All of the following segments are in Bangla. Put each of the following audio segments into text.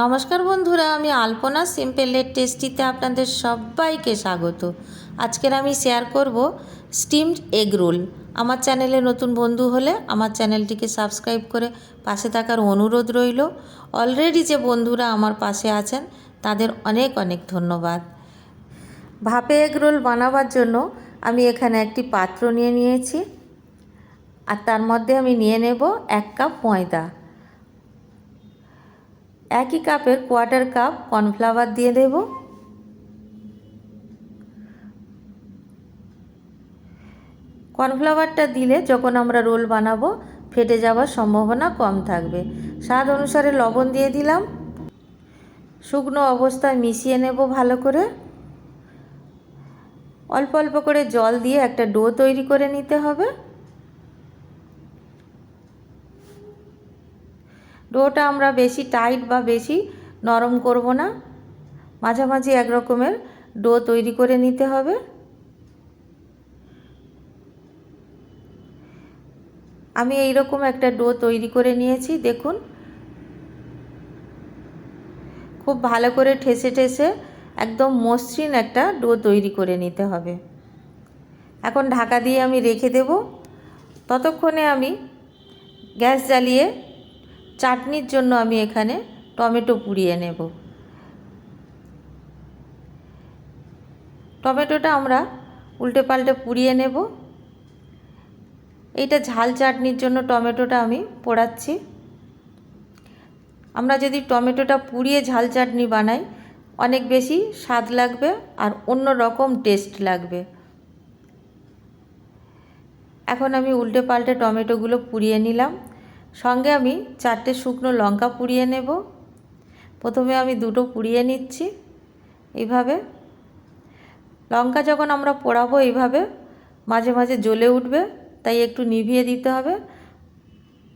নমস্কার বন্ধুরা, আমি আলপনা সিম্পলের টেস্টিতে আপনাদের সবাইকে স্বাগত। আজকের আমি শেয়ার করব স্টিমড এগ রোল। আমার চ্যানেলে নতুন বন্ধু হলে আমার চ্যানেলটিকে সাবস্ক্রাইব করে পাশে থাকার অনুরোধ রইল। অলরেডি যে বন্ধুরা আমার পাশে আছেন, তাদের অনেক অনেক ধন্যবাদ। ভাপে এগ রোল বানাবার জন্য আমি এখানে একটি পাত্র নিয়ে নিয়েছি। আর তার মধ্যে আমি নিয়ে নেব এক কাপ ময়দা। একই কাপের কোয়ার্টার কাপ কর্নফ্লাওয়ার দিয়ে দেব। কর্নফ্লাওয়ারটা দিলে যখন আমরা রোল বানাবো, ফেটে যাওয়ার সম্ভাবনা কম থাকবে। স্বাদ অনুসারে লবণ দিয়ে দিলাম। শুকনো অবস্থায় মিশিয়ে নেব ভালো করে। অল্প অল্প করে জল দিয়ে একটা ডো তৈরি করে নিতে হবে। ডোটা আমরা বেশি টাইট বা বেশি নরম করব না। মাঝামাঝি এক রকমের ডো তৈরি করে নিতে হবে। আমি এই রকম একটা ডো তৈরি করে নিয়েছি, দেখুন। খুব ভালো করে ঠেসে ঠেসে একদম মসৃণ একটা ডো তৈরি করে নিতে হবে। এখন ঢাকা দিয়ে আমি রেখে দেব। ততক্ষণে আমি গ্যাস জ্বালিয়ে চাটনির জন্য আমি এখানে টমেটো পুড়িয়ে নেব। টমেটোটা আমরা উল্টে পাল্টে পুড়িয়ে নেব। এইটা ঝাল চাটনির জন্য টমেটোটা আমি পোড়াচ্ছি। আমরা যদি টমেটোটা পুড়িয়ে ঝাল চাটনি বানাই, অনেক বেশি স্বাদ লাগবে আর অন্য রকম টেস্ট লাগবে। এখন আমি উল্টে পাল্টে টমেটোগুলো পুড়িয়ে নিলাম। সঙ্গে আমি চারটে শুকনো লঙ্কা পুড়িয়ে নেব। প্রথমে আমি দুটো পুড়িয়ে নিচ্ছি এইভাবে। লঙ্কা যখন আমরা পোড়াবো এইভাবে মাঝে মাঝে জ্বলে উঠবে, তাই একটু নিভিয়ে দিতে হবে।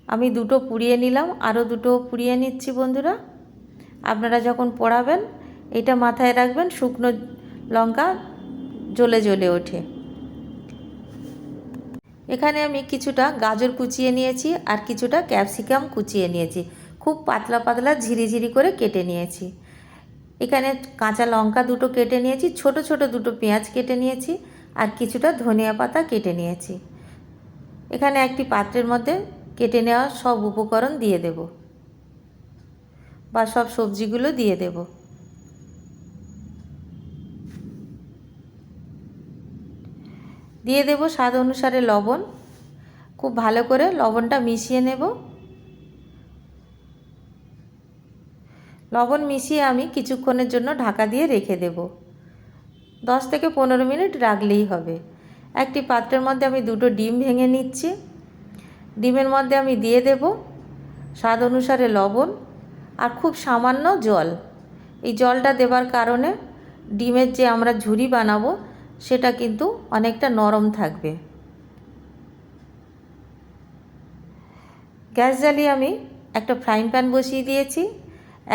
আমি দুটো পুড়িয়ে নিলাম, আরও দুটো পুড়িয়ে নিচ্ছি বন্ধুরা। আপনারা যখন পোড়াবেন, এটা মাথায় রাখবেন, শুকনো লঙ্কা জ্বলে জ্বলে ওঠে। এখানে আমি কিছুটা গাজর কুচিয়ে নিয়েছি আর কিছুটা ক্যাপসিকাম কুচিয়ে নিয়েছি। খুব পাতলা পাতলা ঝিরিঝিরি করে কেটে নিয়েছি। এখানে কাঁচা লঙ্কা দুটো কেটে নিয়েছি, ছোট ছোট দুটো পেঁয়াজ কেটে নিয়েছি আর কিছুটা ধনিয়া পাতা কেটে নিয়েছি। এখানে একটি পাত্রের মধ্যে কেটে নেওয়া সব উপকরণ দিয়ে দেব বা সব সবজিগুলো দিয়ে দেব। দিয়ে দেব স্বাদ অনুসারে লবণ। খুব ভালো করে লবণটা মিশিয়ে নেব। লবণ মিশিয়ে আমি কিছুক্ষণের জন্য ঢাকা দিয়ে রেখে দেব। দশ থেকে পনেরো মিনিট রাখলেই হবে। একটি পাত্রের মধ্যে আমি দুটো ডিম ভেঙে নিচ্ছি। ডিমের মধ্যে আমি দিয়ে দেব স্বাদ অনুসারে লবণ আর খুব সামান্য জল। এই জলটা দেবার কারণে ডিমের যে আমরা ঝুরি বানাবো সেটা কিন্তু অনেকটা নরম থাকবে। গ্যাস জ্বালিয়ে আমি একটা ফ্রাইং প্যান বসিয়ে দিয়েছি।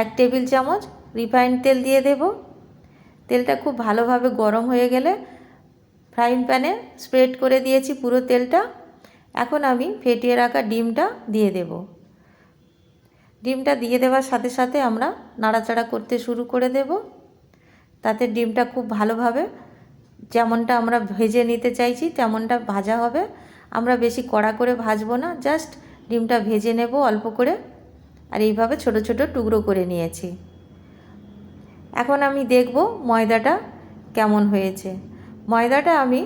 এক টেবিল চামচ রিফাইন্ড তেল দিয়ে দেব। তেলটা খুব ভালোভাবে গরম হয়ে গেলে ফ্রাইং প্যানে স্প্রেড করে দিয়েছি পুরো তেলটা। এখন আমি ফেটিয়ে রাখা ডিমটা দিয়ে দেব। ডিমটা দিয়ে দেওয়ার সাথে সাথে আমরা নাড়াচাড়া করতে শুরু করে দেব। তাতে ডিমটা খুব ভালোভাবে যেমনটা আমরা ভেজে নিতে চাইছি, তেমনটা ভাজা হবে। আমরা বেশি কড়া করে ভাজবো না, জাস্ট ডিমটা ভেজে নেব অল্প করে। আর এইভাবে ছোট ছোট টুকরো করে নিয়েছি। এখন আমি দেখব ময়দাটা কেমন হয়েছে। ময়দাটা আমি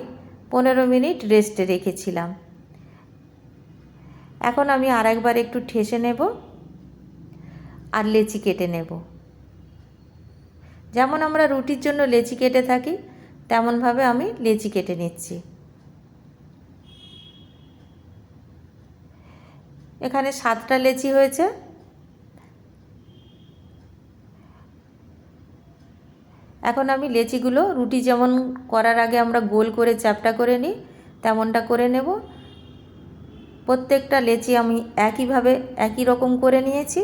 পনেরো মিনিট রেস্টে রেখেছিলাম। এখন আমি আর একবার একটু ঠেসে নেব আর লেচি কেটে নেব। যেমন আমরা রুটির জন্য লেচি কেটে থাকি তেমনভাবে আমি লেচি কেটে নিচ্ছি। এখানে সাতটা লেচি হয়েছে। এখন আমি লেচিগুলো রুটি যেমন করার আগে আমরা গোল করে চ্যাপটা করে নিই, তেমনটা করে নেব। প্রত্যেকটা লেচি আমি একইভাবে একই রকম করে নিয়েছি।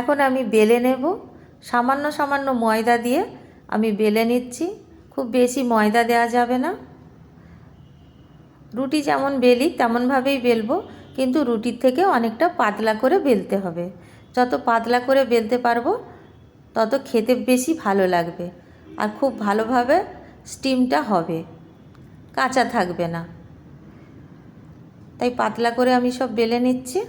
এখন আমি বেলে নেব। সামান্য সামান্য ময়দা দিয়ে আমি বেলে নিচ্ছি। খুব বেশি ময়দা দেওয়া যাবে না। রুটি যেমন বেলি, তেমনভাবেই বেলবো, কিন্তু রুটির থেকে অনেকটা পাতলা করে বেলতে হবে। যত পাতলা করে বেলতে পারব, তত খেতে বেশি ভালো লাগবে আর খুব ভালোভাবে স্টিমটা হবে, কাঁচা থাকবে না। তাই পাতলা করে আমি সব বেলে নিচ্ছি।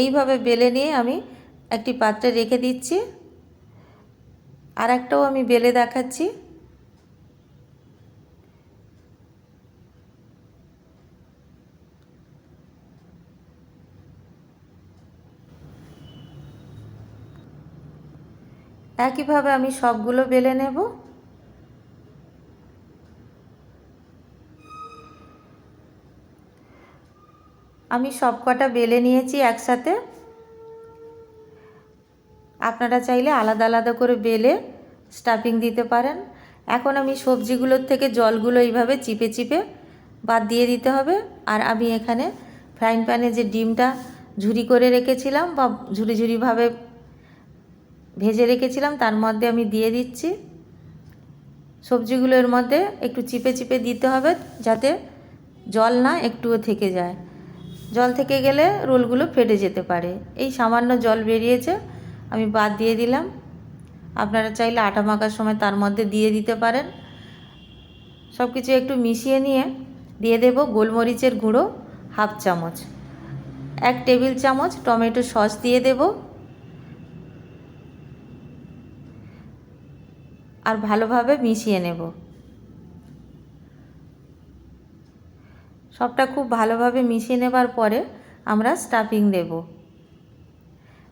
এইভাবে বেলে নিয়ে আমি একটি পাত্রে রেখে দিচ্ছি। আর একটাও আমি বেলে দেখাচ্ছি। একইভাবে আমি সবগুলো বেলে নেব। আমি সব কটা বেলে নিয়েছি একসাথে। আপনারা চাইলে আলাদা আলাদা করে বেলে স্টাফিং দিতে পারেন। এখন আমি সবজিগুলোর থেকে জলগুলো এইভাবে চিপে চিপে বাদ দিয়ে দিতে হবে। আর আমি এখানে ফ্রাইং প্যানে যে ডিমটা ঝুরি করে রেখেছিলাম বা ঝুরি ঝুরিভাবে ভেজে রেখেছিলাম, তার মধ্যে আমি দিয়ে দিচ্ছি। সবজিগুলোর মধ্যে একটু চিপে চিপে দিতে হবে যাতে জল না একটুও থেকে যায়। জল থেকে গেলে রোলগুলো ফেটে যেতে পারে। এই সামান্য জল বেরিয়েছে, আমি বাদ দিয়ে দিলাম। আপনারা চাইলে আটা মাখার সময় তার মধ্যে দিয়ে দিতে পারেন। সব কিছু একটু মিশিয়ে নিয়ে দিয়ে দেব গোলমরিচের গুঁড়ো হাফ চামচ। এক টেবিল চামচ টমেটো সস দিয়ে দেব। আর ভালোভাবে মিশিয়ে নেব। সবটা খুব ভালোভাবে মিশিয়ে নেবার পরে আমরা স্টাফিং দেব।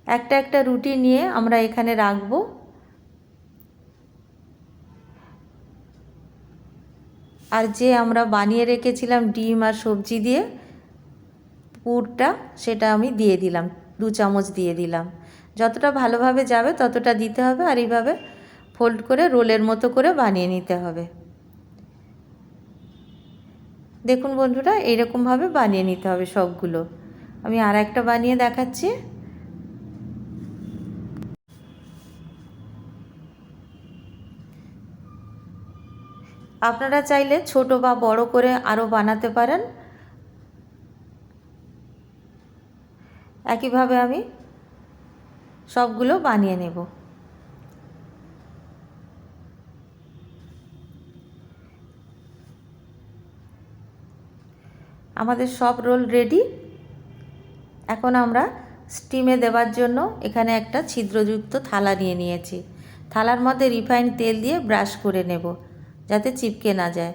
একটা একটা রুটি নিয়ে আমরা এখানে রাখব। আর যে আমরা বানিয়ে রেখেছিলাম ডিম আর সবজি দিয়ে, পুরটা সেটা আমি দিয়ে দিলাম, দু চামচ দিয়ে দিলাম। যতটা ভালোভাবে যাবে ততটা দিতে হবে আর এইভাবে ফোল্ড করে রোলের মতো করে বানিয়ে নিতে হবে। দেখুন বন্ধুরা, এইরকমভাবে বানিয়ে নিতে হবে সবগুলো। আমি আর একটা বানিয়ে দেখাচ্ছি। আপনারা চাইলে ছোট বা বড় করে আরও বানাতে পারেন। একইভাবে আমি সবগুলো বানিয়ে নেব। আমাদের সব রোল রেডি। এখন আমরা স্টিমে দেওয়ার জন্য এখানে একটা ছিদ্রযুক্ত থালা নিয়ে নিয়েছি। থালার মধ্যে রিফাইন তেল দিয়ে ব্রাশ করে নেব, যাতে চিপকে না যায়।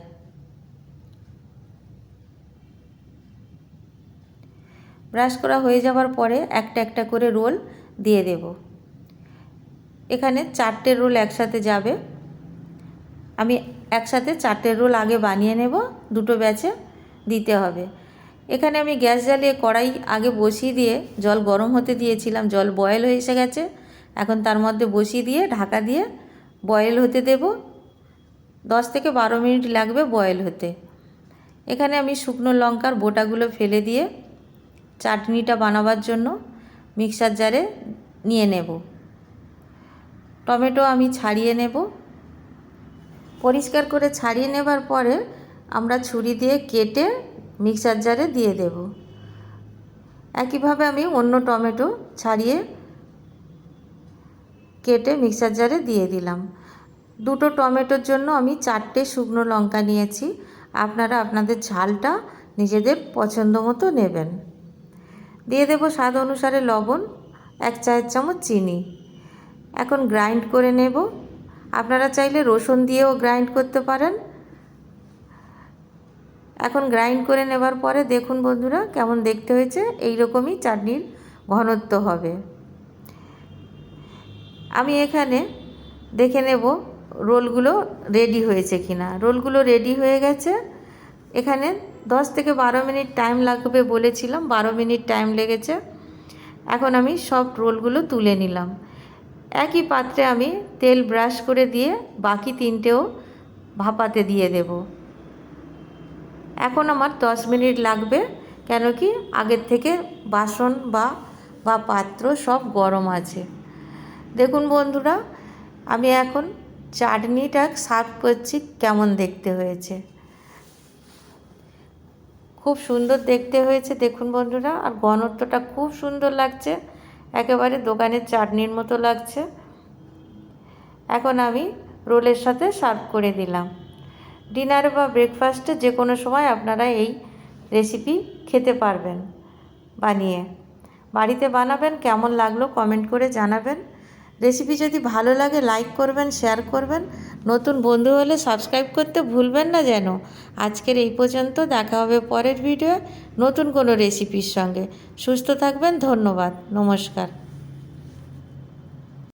ব্রাশ করা হয়ে যাওয়ার পরে একটা একটা করে রোল দিয়ে দেব। এখানে চারটে রোল একসাথে যাবে। আমি একসাথে চারটে রোল আগে বানিয়ে নেব, দুটো ব্যাচে। দিতে হবে। এখানে আমি গ্যাস জ্বালিয়ে কড়াই আগে বসিয়ে দিয়ে জল গরম হতে দিয়েছিলাম। জল বয়েল হয়ে এসে গেছে। এখন তার মধ্যে বসিয়ে দিয়ে ঢাকা দিয়ে বয়েল হতে দেব। দশ থেকে বারো মিনিট লাগবে বয়েল হতে। এখানে আমি শুকনো লঙ্কার বোটাগুলো ফেলে দিয়ে চাটনিটা বানাবার জন্য মিক্সার জারে নিয়ে নেব। টমেটো আমি ছাড়িয়ে নেব। পরিষ্কার করে ছাড়িয়ে নেবার পরে আমরা ছুরি দিয়ে কেটে মিক্সার জারে দিয়ে দেব। একইভাবে আমি অন্য টমেটো ছাড়িয়ে কেটে মিক্সার জারে দিয়ে দিলাম। দুটো টমেটোর জন্য আমি চারটে শুকনো লঙ্কা নিয়েছি। আপনারা আপনাদের ঝালটা নিজেদের পছন্দ মতো নেবেন। দিয়ে দেব স্বাদ অনুসারে লবণ, এক চায়ের চামচ চিনি। এখন গ্রাইন্ড করে নেব। আপনারা চাইলে রসুন দিয়েও গ্রাইন্ড করতে পারেন। এখন গ্রাইন্ড করে নেবার পরে দেখুন বন্ধুরা কেমন দেখতে হয়েছে। এই রকমই চাটনির ঘনত্ব হবে। আমি এখানে দেখে নেব রোলগুলো রেডি হয়েছে কিনা। রোলগুলো রেডি হয়ে গেছে। এখানে দশ থেকে বারো মিনিট টাইম লাগবে বলেছিলাম, বারো মিনিট টাইম লেগেছে। এখন আমি সব রোলগুলো তুলে নিলাম। একই পাত্রে আমি তেল ব্রাশ করে দিয়ে বাকি তিনটেও ভাপাতে দিয়ে দেব। এখন আমার দশ মিনিট লাগবে, কেন কি আগের থেকে বাসন বা বা পাত্র সব গরম আছে। দেখুন বন্ধুরা, আমি এখন চাটনিটা সার্ভ করছি কেমন দেখতে হয়েছে। খুব সুন্দর দেখতে হয়েছে, দেখুন বন্ধুরা, আর ঘনত্বটা খুব সুন্দর লাগছে, একেবারে দোকানের চাটনির মতো লাগছে। এখন আমি রোলের সাথে সার্ভ করে দিলাম। ডিনারে বা ব্রেকফাস্টে যে কোনো সময় আপনারা এই রেসিপি খেতে পারবেন বানিয়ে। বাড়িতে বানাবেন, কেমন লাগল কমেন্ট করে জানাবেন। রেসিপি যদি ভালো লাগে, লাইক করবেন, শেয়ার করবেন। নতুন বন্ধু হলে সাবস্ক্রাইব করতে ভুলবেন না যেন। আজকের এই পর্যন্ত, দেখা হবে পরের ভিডিও নতুন কোনো রেসিপির সঙ্গে। সুস্থ থাকবেন, ধন্যবাদ, নমস্কার।